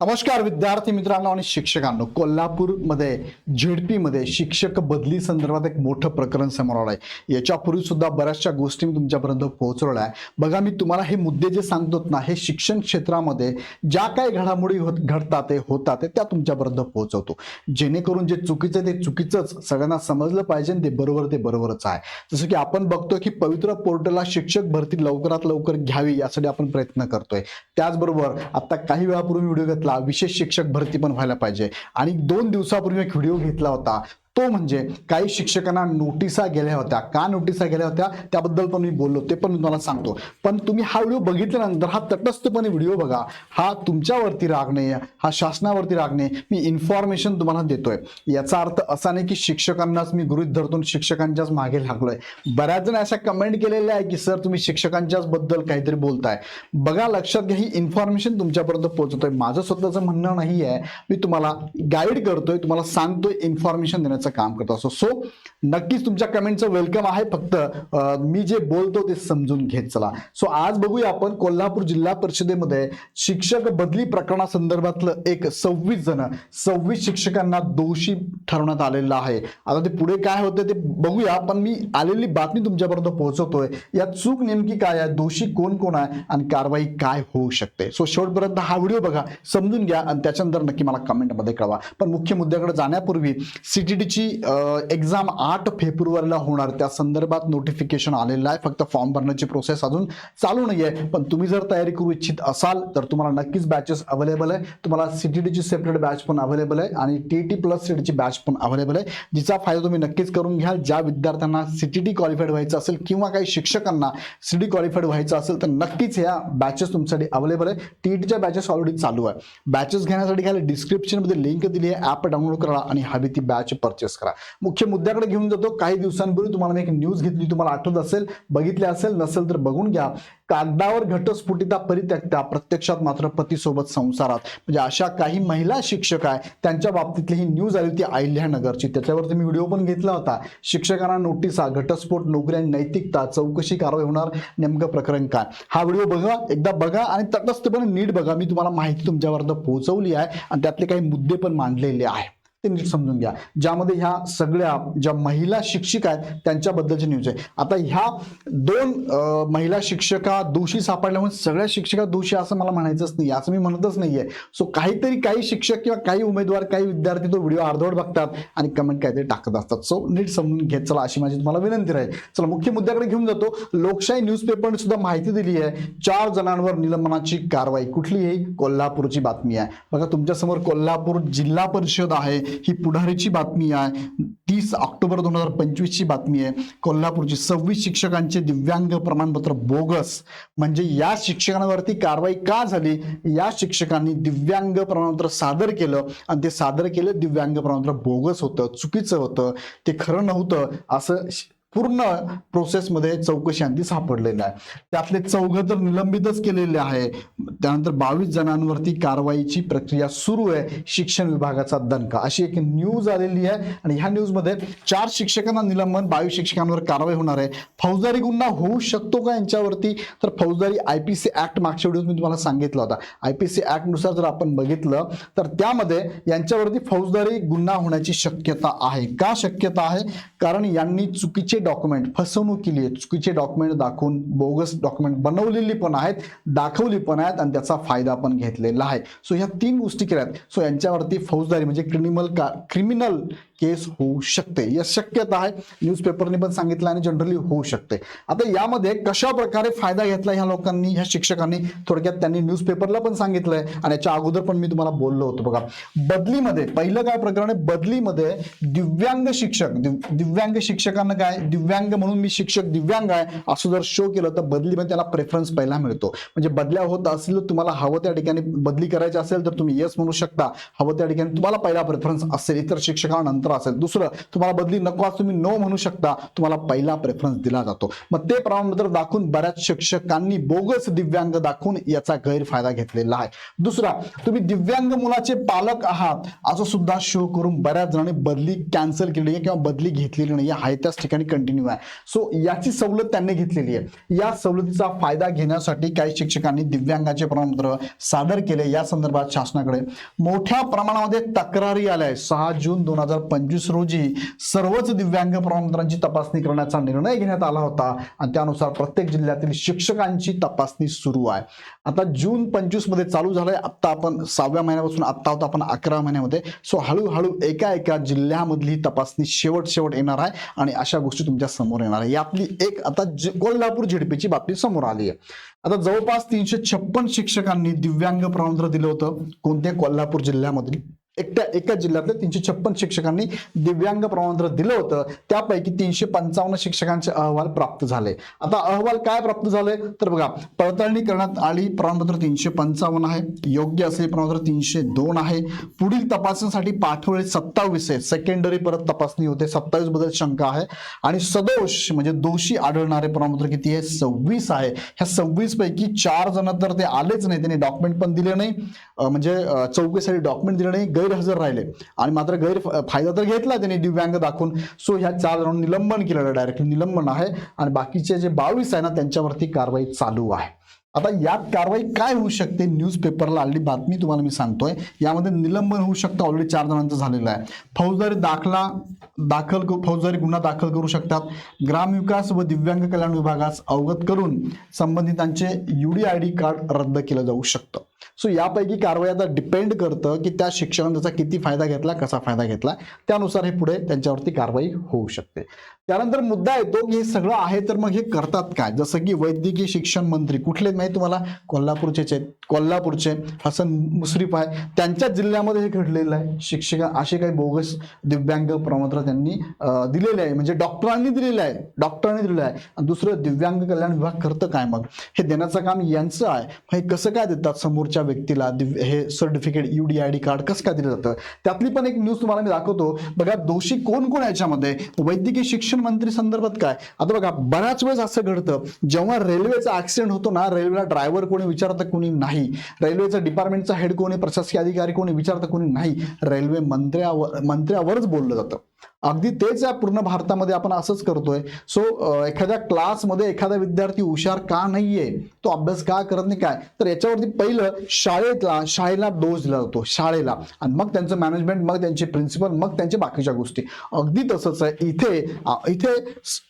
नमस्कार विद्यार्थी मित्रांनो आणि शिक्षकांनो. कोल्हापूरमध्ये झेडपीमध्ये शिक्षक बदली संदर्भात एक मोठं प्रकरण समोर आलं आहे याच्यापूर्वी सुद्धा बऱ्याचशा गोष्टी मी तुमच्यापर्यंत पोहोचवल्या आहे बघा मी तुम्हाला हे मुद्दे जे सांगतो ना हे शिक्षण क्षेत्रामध्ये ज्या काही घडामोडी होत घडतात ते होतात ते त्या तुमच्यापर्यंत पोहोचवतो. जेणेकरून जे चुकीचं ते चुकीचंच. सगळ्यांना समजलं पाहिजे ते बरोबर ते बरोबरच आहे. जसं की आपण बघतोय की पवित्र पोर्टलला शिक्षक भरती लवकरात लवकर घ्यावी यासाठी आपण प्रयत्न करतोय. त्याचबरोबर आता काही वेळापूर्वी व्हिडिओ घेतला विशेष शिक्षक भरती पण व्हायला पाहिजे. आणि दोन दिवसापूर्वी एक व्हिडिओ घेतला होता. तो म्हणजे काही शिक्षकांना नोटिसा गेल्या होत्या. का नोटिसा गेल्या होत्या? त्याबद्दल पण मी बोललो ते पण मी तुम्हाला सांगतो. पण तुम्ही हा व्हिडिओ बघितल्यानंतर हा तटस्थपणे व्हिडिओ बघा. हा तुमच्यावरती राग नाही हा शासनावरती राग नाही मी इन्फॉर्मेशन तुम्हाला देतोय. याचा अर्थ असा नाही की शिक्षकांनाच मी गृहित धरतो शिक्षकांच्याच मागे लागलोय. बऱ्याच जण अशा कमेंट केलेल्या आहे की सर तुम्ही शिक्षकांच्याच बद्दल काहीतरी बोलताय. बघा लक्षात घ्या ही इन्फॉर्मेशन तुमच्यापर्यंत पोहोचवतोय माझं स्वतःचं म्हणणं नाही आहे मी तुम्हाला गाईड करतोय तुम्हाला सांगतोय इन्फॉर्मेशन देण्याचं. काम करत. असतो सो नक्कीच तुमच्या कमेंटचं वेलकम आहे. फक्त मी जे बोलतो ते समजून घेत चला. सो आज बघूया आपण कोल्हापूर जिल्हा परिषदेमध्ये शिक्षक बदली प्रकरणासंदर्भातलं एक सव्वीस जण सव्वीस शिक्षकांना दोषी ठरवण्यात आलेलं आहे. आता ते पुढे काय होतं ते बघूया पण मी आलेली बातमी तुमच्यापर्यंत पोहोचवतोय. यात चूक नेमकी काय आहे दोषी कोण कोण आहे आणि कारवाई काय होऊ शकते? सो शेवटपर्यंत हा व्हिडिओ बघा समजून घ्या आणि त्याच्यानंतर नक्की मला कमेंटमध्ये कळवा. पण मुख्य मुद्द्याकडे जाण्यापूर्वी सीटीटीची एक्झाम आठ फेब्रुवारीला होणार. त्या संदर्भात नोटिफिकेशन आलेलं आहे. फक्त फॉर्म भरण्याची प्रोसेस अजून चालू नाही आहे पण तुम्ही जर तयारी करू इच्छित असाल तर तुम्हाला नक्कीच बॅचेस अवेलेबल आहे. तुम्हाला सीटीटीची सेपरेट बॅच पण अवेलेबल आहे आणि टी टी प्लस सीटीची बॅच पण अवेलेबल आहे. जिचा फायदा तुम्ही नक्कीच करून घ्याल. ज्या विद्यार्थ्यांना सीटीटी क्वालिफाईड व्हायचं असेल किंवा काही शिक्षकांना सीटी क्वालिफाईड व्हायचं असेल तर नक्कीच ह्या बॅचेस तुमच्यासाठी अवेलेबल आहे. टीईटीच्या बॅचेस ऑलरेडी चालू आहे. बॅचेस घेण्यासाठी खाली डिस्क्रिप्शनमध्ये लिंक दिली आहे. ॲप डाउनलोड करा आणि हवी ती बॅच परचेस करा. मुख्य मुद्द्याकडे घेऊन जातो. काही दिवसांपूर्वी तुम्हाला मी एक न्यूज घेतली. तुम्हाला आठवत असेल बघितली असेल नसेल तर बघून घ्या. कागदावर घटस्फोटिता परित्यक्त्या प्रत्यक्षात मात्र पतीसोबत संसारात. म्हणजे अशा काही महिला शिक्षक आहे त्यांच्या बाबतीतली ही न्यूज आली होती अहिल्यानगरची. त्याच्यावरती मी व्हिडिओ पण घेतला होता. शिक्षकांना नोटिसा घटस्फोट नोकरी आणि नैतिकता चौकशी कारवाई होणार नेमकं प्रकरण काय? हा व्हिडिओ बघा एकदा बघा आणि तटस्थपणे नीट बघा. मी तुम्हाला माहिती तुमच्यापर्यंत पोहोचवली आहे आणि त्यातले काही मुद्दे पण मांडलेले आहे ते नीट समजून घ्या. ज्यामध्ये ह्या सगळ्या ज्या महिला शिक्षिका आहेत त्यांच्याबद्दलची न्यूज आहे. आता ह्या दोन महिला शिक्षका दोषी सापडल्यामुळे सगळ्या शिक्षका दोषी असं मला म्हणायचंच नाही असं मी म्हणतच नाहीये. सो काहीतरी काही शिक्षक किंवा काही उमेदवार काही विद्यार्थी तो व्हिडिओ अर्धवट बघतात आणि कमेंट काहीतरी टाकत असतात. सो नीट समजून घेत चला अशी माझी तुम्हाला विनंती राहील. चला मुख्य मुद्द्याकडे घेऊन जातो. लोकशाही न्यूजपेपरने सुद्धा माहिती दिली आहे. चार जणांवर निलंबनाची कारवाई कुठली आहे? कोल्हापूरची बातमी आहे. बघा तुमच्यासमोर कोल्हापूर जिल्हा परिषद आहे. ही पुढारीची बातमी आहे. तीस ऑक्टोबर दोन हजार पंचवीसची बातमी आहे. कोल्हापूरची सव्वीस शिक्षकांचे दिव्यांग प्रमाणपत्र बोगस. म्हणजे या शिक्षकांवरती कारवाई का झाली? या शिक्षकांनी दिव्यांग प्रमाणपत्र सादर केलं आणि ते सादर केलं दिव्यांग प्रमाणपत्र बोगस होतं चुकीचं होतं. ते खरं नव्हतं असं पूर्ण प्रोसेसमध्ये चौकशी अंती सापडलेलं आहे. त्यातले चौघं तर निलंबितच केलेले आहे. त्यानंतर बावीस जणांवरती कारवाईची प्रक्रिया सुरू आहे. शिक्षण विभागाचा दणका. अशी एक न्यूज आलेली आहे आणि ह्या न्यूजमध्ये चार शिक्षकांना निलंबन बावीस शिक्षकांवर कारवाई होणार आहे. फौजदारी गुन्हा होऊ शकतो का यांच्यावरती? तर फौजदारी आय पी सी ऍक्ट मागच्या व्हिडिओत मी तुम्हाला सांगितला होता. आय पी सी ऍक्टनुसार जर आपण बघितलं तर त्यामध्ये यांच्यावरती फौजदारी गुन्हा होण्याची शक्यता आहे. का शक्यता आहे? कारण यांनी चुकीचे डॉक्युमेंट फसवणूक केली आहे. चुकीचे डॉक्युमेंट दाखवून बोगस डॉक्युमेंट बनवलेली पण आहेत दाखवली पण आहेत आणि त्याचा फायदा पण घेतलेला आहे. सो ह्या तीन गोष्टी केल्या आहेत सो यांच्यावरती फौजदारी म्हणजे क्रिमिनल का क्रिमिनल केस होऊ शकते. या शक्यता आहे. न्यूजपेपरने पण सांगितलं आणि जनरली होऊ शकते. आता यामध्ये कशा प्रकारे फायदा घेतला ह्या लोकांनी ह्या शिक्षकांनी? थोडक्यात त्यांनी न्यूजपेपरला पण सांगितलंय आणि याच्या अगोदर पण मी तुम्हाला बोललो होतो बघा. बदलीमध्ये पहिलं काय प्रकरण आहे? बदलीमध्ये दिव्यांग शिक्षक दिव्यांग शिक्षकांना काय? दिव्यांग म्हणून मी शिक्षक दिव्यांग आहे असं जर शो केलं तर बदलीमध्ये त्याला प्रेफरन्स पहिला मिळतो. म्हणजे बदल्या होत असतील तुम्हाला हवं त्या ठिकाणी बदली करायची असेल तर तुम्ही येस म्हणू शकता. हवं त्या ठिकाणी तुम्हाला पहिला प्रेफरन्स असेल. इतर शिक्षकांना नंतर असेल. दुसरं तुम्हाला बदली नको असं तुम्ही नो म्हणू शकता. तुम्हाला पहिला प्रेफरन्स दिला जातो. मग ते प्रमाणपत्र दाखवून बऱ्याच शिक्षकांनी बोगस दिव्यांग दाखवून याचा गैरफायदा घेतलेला आहे. दुसरा तुम्ही दिव्यांग मुलाचे पालक आहात. असं सुद्धा शो करून बऱ्याच जणांनी बदली कॅन्सल केली आहे किंवा बदली घेतलेली नाही आहे त्याच ठिकाणी कंटिन्यू आहे. सो याची सवलत त्यांनी घेतलेली आहे. या सवलतीचा फायदा घेण्यासाठी काही शिक्षकांनी दिव्यांगाचे प्रमाणपत्र सादर केले. या संदर्भात शासनाकडे मोठ्या प्रमाणामध्ये तक्रारी आल्या आहे सहा जून दोन हजार पंचवीस रोजी सर्वच दिव्यांग प्रमाणपत्रांची तपासणी करण्याचा निर्णय घेण्यात आला होता. आणि त्यानुसार प्रत्येक जिल्ह्यातील शिक्षकांची तपासणी सुरू आहे. आता जून पंचवीसमध्ये चालू झालंय. आत्ता आपण सहाव्या महिन्यापासून आत्ता होता आपण अकरा महिन्यामध्ये. सो हळूहळू एका एका जिल्ह्यामधली तपासणी शेवट शेवट येणार आहे. आणि अशा गोष्टी तुमच्यासमोर येणार आहे. यातली एक आता कोल्हापूर झेडपीची बातमी समोर आली आहे. आता जवळपास तीनशे छप्पन शिक्षकांनी दिव्यांग प्रमाणपत्र दिलं होतं. कोणत्या कोल्हापूर जिल्ह्यामधील. एकट्या एका जिल्ह्यातल्या तीनशे छप्पन शिक्षकांनी दिव्यांग प्रमाणपत्र दिलं होतं. त्यापैकी तीनशे पंचावन्न शिक्षकांचे अहवाल प्राप्त झाले. आता अहवाल काय प्राप्त झाले? तर बघा पडताळणी करण्यात आली प्रमाणपत्र तीनशे पंचावन्न आहे. योग्य असलेले प्रमाणपत्र तीनशे दोन आहे. पुढील तपासणीसाठी पाठवले सत्तावीस आहे सेकंडरी परत तपासणी होते. सत्तावीसबद्दल शंका आहे. आणि सदोष म्हणजे दोषी आढळणारे प्रमाणपत्र किती आहे? सव्वीस आहे. ह्या सव्वीस पैकी चार जण तर ते आलेच नाही. त्यांनी डॉक्युमेंट पण दिले नाही. म्हणजे अं, चौकशीसाठी डॉक्युमेंट दिले नाही. गैरहजर राहिले. आणि मात्र गैर फायदा तर घेतला त्यांनी दिव्यांग दाखवून. सो ह्या चार जणांना निलंबन केलेलं डायरेक्टली निलंबन आहे. आणि बाकीचे जे बावीस आहे ना त्यांच्यावरती कारवाई चालू आहे. आता यात कारवाई काय होऊ शकते? न्यूजपेपरला आलेली बातमी तुम्हाला मी सांगतोय. यामध्ये निलंबन होऊ शकतं. ऑलरेडी चार जणांचं झालेलं आहे. फौजदारी दाखला दाखल फौजदारी गुन्हा दाखल करू शकतात. ग्रामविकास व दिव्यांग कल्याण विभागास अवगत करून संबंधितांचे U D I D card रद्द केलं जाऊ शकतं. सो यापैकी कारवाई आता डिपेंड करतं की त्या शिक्षकाने त्याचा किती फायदा घेतला कसा फायदा घेतला. त्यानुसार हे पुढे त्यांच्यावरती कारवाई होऊ शकते. त्यानंतर मुद्दा येतो की हे सगळं आहे तर मग हे करतात काय? जसं की वैद्यकीय शिक्षण मंत्री कुठले माहिती तुम्हाला? कोल्हापूरचे आहेत. कोल्हापूरचे हसन मुश्रीफ आहे. त्यांच्या जिल्ह्यामध्ये हे घडलेलं आहे. शिक्षक असे काही बोगस दिव्यांग प्रमाणपत्र त्यांनी दिलेले आहे. म्हणजे डॉक्टरांनी दिलेलं आहे. डॉक्टरांनी दिलेलं आहे. आणि दुसरं दिव्यांग कल्याण विभाग करतं काय मग? हे देण्याचं काम यांचं आहे. मग हे कसं काय देतात समोरच्या व्यक्तीला? दिव्य हे certificate UD I D card कसं काय दिलं जातं? त्यातली पण एक न्यूज तुम्हाला मी दाखवतो. बघा दोषी कोण कोण याच्यामध्ये? वैद्यकीय शिक्षण मंत्री संदर्भात काय? आता बघा बऱ्याच वेळेस असं घडतं जेव्हा रेल्वेचा ऍक्सिडेंट होतो ना रेल्वेला ड्रायव्हर कोणी विचारतं कोणी नाही. रेल्वेचं डिपार्टमेंटचा हेड कोणी प्रशासकीय अधिकारी कोणी विचारतं कोणी नाही. रेल्वे मंत्र्यावर मंत्र्यावरच बोललं जातं. अगदी तेच या पूर्ण भारतामध्ये आपण असंच करतोय. सो एखाद्या क्लासमध्ये एखादा विद्यार्थी हुशार का नाहीये? तो अभ्यास का करत नाही काय? तर याच्यावरती पहिलं शाळेतला शाळेला डोस दिला जातो शाळेला. आणि मग त्यांचं मॅनेजमेंट मग त्यांचे प्रिन्सिपल मग त्यांच्या बाकीच्या गोष्टी. अगदी तसंच आहे. इथे इथे स- स-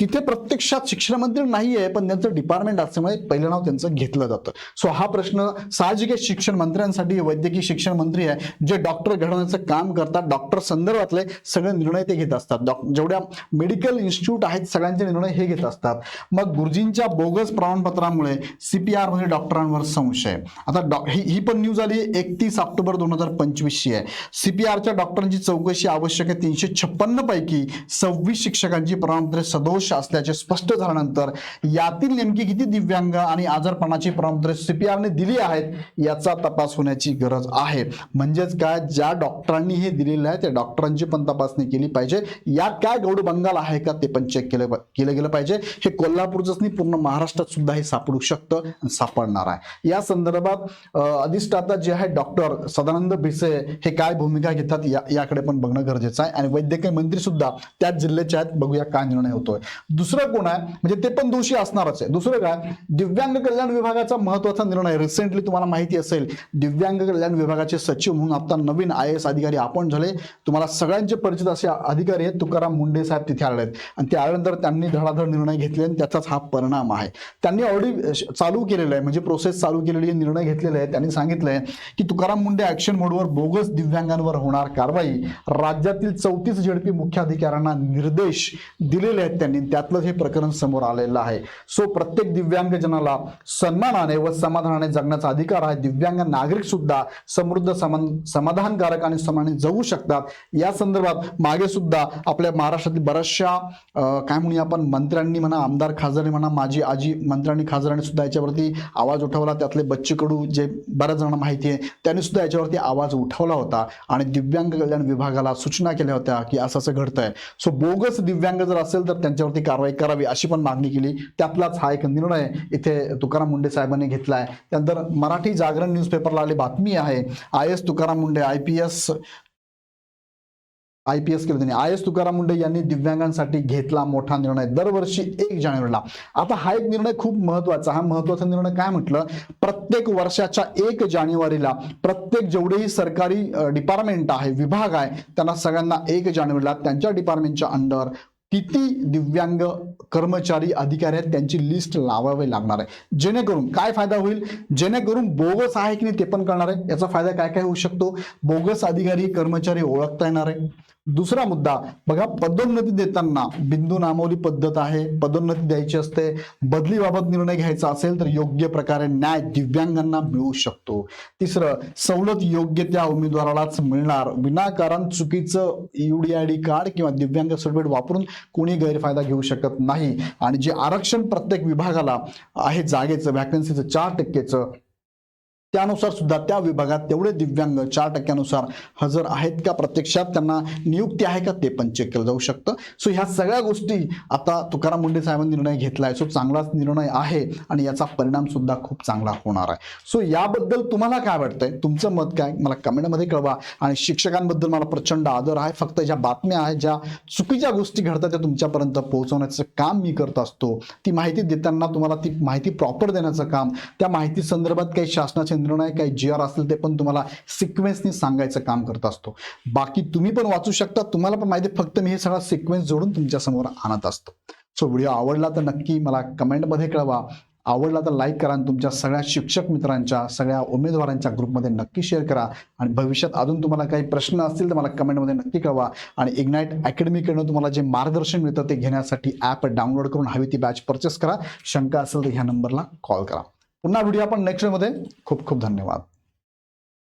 तिथे प्रत्यक्षात शिक्षणमंत्री नाही आहे पण त्यांचं डिपार्टमेंट असल्यामुळे पहिलं नाव त्यांचं घेतलं जातं. सो हा प्रश्न साहजिक शिक्षण मंत्र्यांसाठी वैद्यकीय शिक्षण मंत्री आहे जे डॉक्टर घडवण्याचं काम करतात डॉक्टर संदर्भातले सगळे निर्णय ते घेत असतात. जेवढ्या मेडिकल इन्स्टिट्यूट आहेत सगळ्यांचे निर्णय हे घेत असतात. मग गुरुजींच्या बोगस प्रमाणपत्रामुळे सीपीआरमध्ये डॉक्टरांवर संशय. आता डॉ ही ही पण न्यूज आली एकतीस ऑक्टोबर दोन हजार पंचवीसची आहे. सीपीआरच्या डॉक्टरांची चौकशी आवश्यक आहे तीनशे छप्पन्न पैकी सव्वीस शिक्षकांची प्रमाणपत्रे सदोष असल्याचे स्पष्ट झाल्यानंतर यातील नेमकी किती दिव्यांग आणि आजारपणाची प्रमाणपत्रे सीपीआरने दिली आहेत याचा तपास होण्याची गरज आहे. म्हणजेच काय? ज्या डॉक्टरांनी हे दिलेलं आहे त्या डॉक्टरांची पण तपासणी केली पाहिजे. यात काय गौड बंगाल आहे का ते पण चेक केलं केलं गेलं पाहिजे. हे कोल्हापूरचंच नाही पूर्ण महाराष्ट्रात सुद्धा हे सापडू शकतं सापडणार आहे. या संदर्भात अधिष्ठाता जे आहे डॉक्टर सदानंद भिसे हे काय भूमिका घेतात या याकडे पण बघणं गरजेचं आहे. आणि वैद्यकीय मंत्री सुद्धा त्याच जिल्ह्याचे आहेत. बघूया काय निर्णय होतोय. दुसरं कोण आहे म्हणजे ते पण दोषी असणारच आहे. दुसरं काय दिव्यांग कल्याण विभागाचा महत्त्वाचा निर्णय रिसेंटली तुम्हाला माहिती असेल दिव्यांग कल्याण विभागाचे सचिव म्हणून आता नवीन आय एस अधिकारी आपण झाले. तुम्हाला सगळ्यांचे परिचित असे अधिकारी आहेत तुकाराम मुंडे साहेब तिथे आले आहेत. आणि ते आल्यानंतर त्यांनी धडाधड निर्णय घेतले आणि त्याचाच हा परिणाम आहे. त्यांनी ऑलरेडी चालू केलेलं आहे. म्हणजे प्रोसेस चालू केलेली निर्णय घेतलेले आहे त्यांनी सांगितलंय की तुकाराम मुंडे ऍक्शन मोडवर बोगस दिव्यांगांवर होणार कारवाई. राज्यातील चौतीस झेडपी मुख्याधिकाऱ्यांना निर्देश दिलेले आहेत त्यांनी. त्यातलं हे प्रकरण समोर आलेलं आहे. सो प्रत्येक दिव्यांगजनाला सन्मानाने व समाधानाने जगण्याचा अधिकार आहे. दिव्यांग नागरिक सुद्धा समृद्ध समान समाधानकारक आणि समाने जगू शकतात. या संदर्भात मागे सुद्धा आपल्या महाराष्ट्रातील बऱ्याचशा काय म्हणूया आपण मंत्र्यांनी म्हणा आमदार खासदारांनी म्हणा माझी आजी मंत्र्यांनी खासदारांनी सुद्धा याच्यावरती आवाज उठवला. त्यातले बच्चे कडू जे बऱ्याच जणांना माहिती आहे त्यांनी सुद्धा याच्यावरती आवाज उठवला होता आणि दिव्यांग कल्याण विभागाला सूचना केल्या होत्या की असं असं घडतंय. सो बोगस दिव्यांग जर असेल तर त्यांच्यावरती कारवाई करावी अशी पण मागणी केली. त्यातलाच हा एक निर्णय इथे तुकाराम मुंडे साहेबांनी घेतलाय. त्यानंतर मराठी जागरण न्यूजपेपरला आली बातमी आहे. I S Tukaram Munde I P S I P S केलं त्यांनी. आय एस तुकाराम मुंडे यांनी दिव्यांगांसाठी घेतला मोठा निर्णय दरवर्षी एक जानेवारीला. आता हा एक निर्णय खूप महत्त्वाचा हा महत्त्वाचा निर्णय काय म्हटलं? प्रत्येक वर्षाच्या एक जानेवारीला प्रत्येक जेवढेही सरकारी डिपार्टमेंट आहे विभाग आहे त्यांना सगळ्यांना एक जानेवारीला त्यांच्या डिपार्टमेंटच्या अंडर किती दिव्यांग कर्मचारी अधिकारी आहेत त्यांची लिस्ट लावावी लागणार आहे. जेणेकरून काय फायदा होईल? जेणेकरून बोगस आहे की नाही ते पण कळणार आहे. याचा फायदा काय काय होऊ शकतो? बोगस अधिकारी कर्मचारी ओळखता येणार आहे. दुसरा मुद्दा बघा पदोन्नती देताना बिंदू नामवली पद्धत आहे पदोन्नती द्यायची असते बदलीबाबत निर्णय घ्यायचा असेल तर योग्य प्रकारे न्याय दिव्यांगांना मिळू शकतो. तिसरं सवलत योग्य त्या उमेदवारालाच मिळणार. विनाकारण चुकीचं युडीआयडी कार्ड किंवा दिव्यांग सर्टिफिकेट वापरून कोणी गैरफायदा घेऊ शकत नाही. आणि जे आरक्षण प्रत्येक विभागाला आहे जागेचं व्हॅकन्सीचं चार टक्केचं त्यानुसार सुद्धा त्या विभागात तेवढे दिव्यांग चार टक्क्यानुसार हजर आहेत का? प्रत्यक्षात त्यांना नियुक्ती आहे का? ते पण चेक केलं जाऊ शकतं. सो ह्या सगळ्या गोष्टी आता तुकाराम मुंडे साहेबांनी निर्णय घेतलाय. सो चांगलाच निर्णय आहे आणि याचा परिणाम सुद्धा खूप चांगला होणार आहे. सो याबद्दल तुम्हाला काय वाटतंय? तुमचं मत काय? मला कमेंटमध्ये कळवा. आणि शिक्षकांबद्दल मला प्रचंड आदर आहे. फक्त ज्या बातम्या आहेत ज्या चुकीच्या गोष्टी घडतात त्या तुमच्यापर्यंत पोहोचवण्याचं काम मी करत असतो. ती माहिती देताना तुम्हाला ती माहिती प्रॉपर देण्याचं काम त्या माहिती संदर्भात काही शासनाचे निर्णय काय जी आर असेल ते पण तुम्हाला सिक्वेन्सनी सांगायचं काम करत असतो. बाकी तुम्ही पण वाचू शकता तुम्हाला पण माहिती फक्त मी हे सगळा सिक्वेन्स जोडून तुमच्यासमोर आणत असतो. सो व्हिडिओ आवडला तर नक्की मला कमेंटमध्ये कळवा. आवडला तर लाईक करा आणि तुमच्या सगळ्या शिक्षक मित्रांच्या सगळ्या उमेदवारांच्या ग्रुपमध्ये नक्की शेअर करा. आणि भविष्यात अजून तुम्हाला काही प्रश्न असतील तर मला कमेंटमध्ये नक्की कळवा. आणि इग्नाईट अकॅडमीकडनं तुम्हाला जे मार्गदर्शन मिळतं ते घेण्यासाठी ॲप डाउनलोड करून हवी ती बॅच परचेस करा. शंका असेल तर ह्या नंबरला कॉल करा. पुन्हा व्हिडिओ आपण नेक्स्टमध्ये खूप खूप धन्यवाद.